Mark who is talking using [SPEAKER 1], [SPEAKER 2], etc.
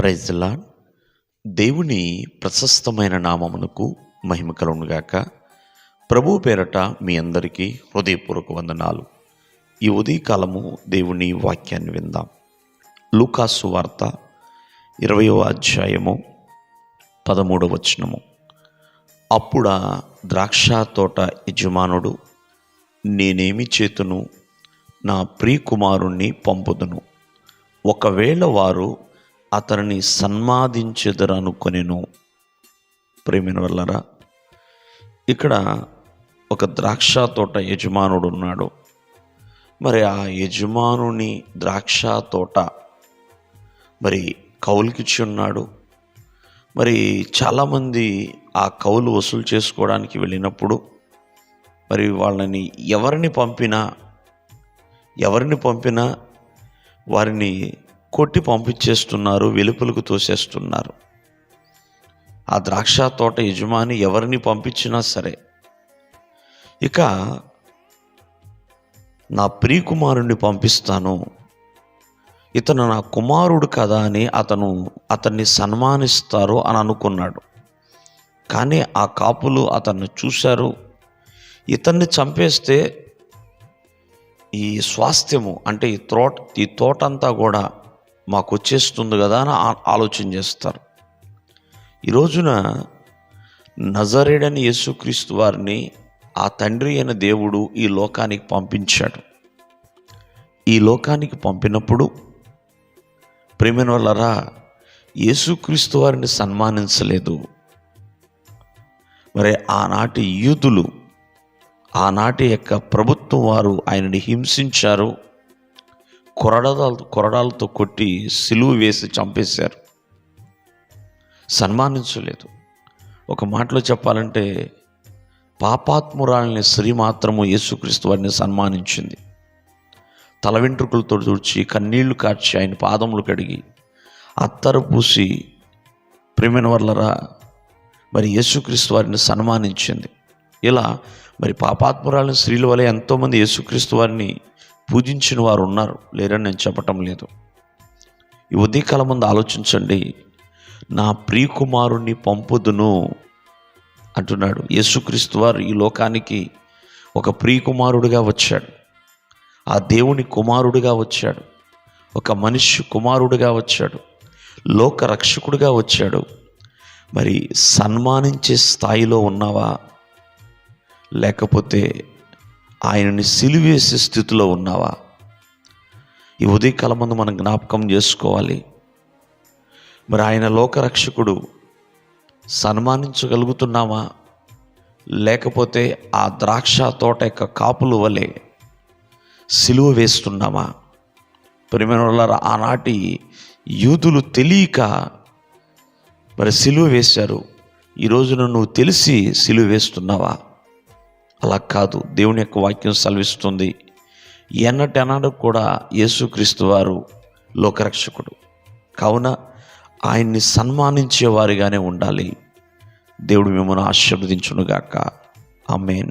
[SPEAKER 1] ప్రైజ్లా దేవుని ప్రశస్తమైన నామమునకు మహిమ కలుగుగాక ప్రభు పేరట మీ అందరికీ హృదయపూర్వక వందనాలు. ఈ ఉదయకాలము దేవుని వాక్యాన్ని విందాం. లూకాసు వార్త ఇరవయో అధ్యాయము పదమూడవ వచనము. అప్పుడా ద్రాక్ష తోట యజమానుడు నేనేమి చేతును? నా ప్రియకుమారుణ్ణి పంపుదును. ఒకవేళ వారు అతనిని సన్మాదించెదరనుకొనెను. ప్రేమిన వల్లరా ఇక్కడ ఒక ద్రాక్ష తోట యజమానుడు ఉన్నాడు మరి ఆ యజమానుని ద్రాక్ష తోట మరి కౌలుకిచ్చి ఉన్నాడు మరి చాలామంది ఆ కౌలు వసూలు చేసుకోవడానికి వెళ్ళినప్పుడు మరి వాళ్ళని ఎవరిని పంపినా ఎవరిని పంపినా వారిని కొట్టి పంపించేస్తున్నారు వెలుపలకు తోసేస్తున్నారు. ఆ ద్రాక్ష తోట యజమాని ఎవరిని పంపించినా సరే ఇక నా ప్రియకుమారుణ్ణి పంపిస్తాను. ఇతను నా కుమారుడు కదా అని అతను అతన్ని సన్మానిస్తారు అని అనుకున్నాడు. కానీ ఆ కాపులు అతన్ని చూశారు. ఇతన్ని చంపేస్తే ఈ స్వాస్థ్యము అంటే ఈ త్రోట్ ఈ తోట అంతా కూడా మాకు వచ్చేస్తుంది కదా అని ఆలోచన చేస్తారు. ఈ రోజున నజరేడని యేసుక్రీస్తు వారిని ఆ తండ్రి అయిన దేవుడు ఈ లోకానికి పంపించాడు. ఈ లోకానికి పంపినప్పుడు ప్రేమైన వల్లరా యేసుక్రీస్తు వారిని సన్మానించలేదు. మరి ఆనాటి యూదులు ఆనాటి యొక్క ప్రభుత్వం వారు ఆయనని హింసించారు. కొరడాలతో కొరడాలతో కొట్టి సిలువు వేసి చంపేశారు. సన్మానించలేదు. ఒక మాటలో చెప్పాలంటే పాపాత్మురాలని స్త్రీ మాత్రము యేసుక్రీస్తు వారిని సన్మానించింది. తల వెంట్రుకలతో తుడిచి కన్నీళ్ళు కార్చి ఆయన పాదములు కడిగి అత్తరు పూసి ప్రేమిన వర్లరా మరి యేసుక్రీస్తు వారిని సన్మానించింది. ఇలా మరి పాపాత్మురాలని స్త్రీల వల్ల ఎంతోమంది యేసుక్రీస్తు వారిని పూజించిన వారు ఉన్నారు. లేరని నేను చెప్పటం లేదు. ఈ ఉదయకాలం ముందు ఆలోచించండి. నా ప్రియకుమారుణ్ణి పంపుదును అంటున్నాడు. యేసుక్రీస్తు వారు ఈ లోకానికి ఒక ప్రియకుమారుడిగా వచ్చాడు. ఆ దేవుని కుమారుడిగా వచ్చాడు. ఒక మనిషి కుమారుడిగా వచ్చాడు. లోక రక్షకుడిగా వచ్చాడు. మరి సన్మానించే స్థాయిలో ఉన్నావా? లేకపోతే ఆయనని సిలివేసే స్థితిలో ఉన్నావా? ఈ ఉదయకాలం ముందు మనం జ్ఞాపకం చేసుకోవాలి. మరి ఆయన లోకరక్షకుడు సన్మానించగలుగుతున్నామా? లేకపోతే ఆ ద్రాక్ష తోట యొక్క కాపులు వలె సిలువ వేస్తున్నామా? ప్రిమినోళ్ళ ఆనాటి యూదులు తెలియక మరి సిలువ వేశారు. ఈరోజు నువ్వు తెలిసి సిలువ వేస్తున్నావా? అలా కాదు. దేవుని యొక్క వాక్యం సెలవిస్తుంది. ఎన్నటెన్నడూ కూడా యేసుక్రీస్తు వారు లోకరక్షకుడు. కావున ఆయన్ని సన్మానించేవారిగానే ఉండాలి. దేవుడు మిమ్మల్ని ఆశీర్వదించునుగాక. ఆమెన్.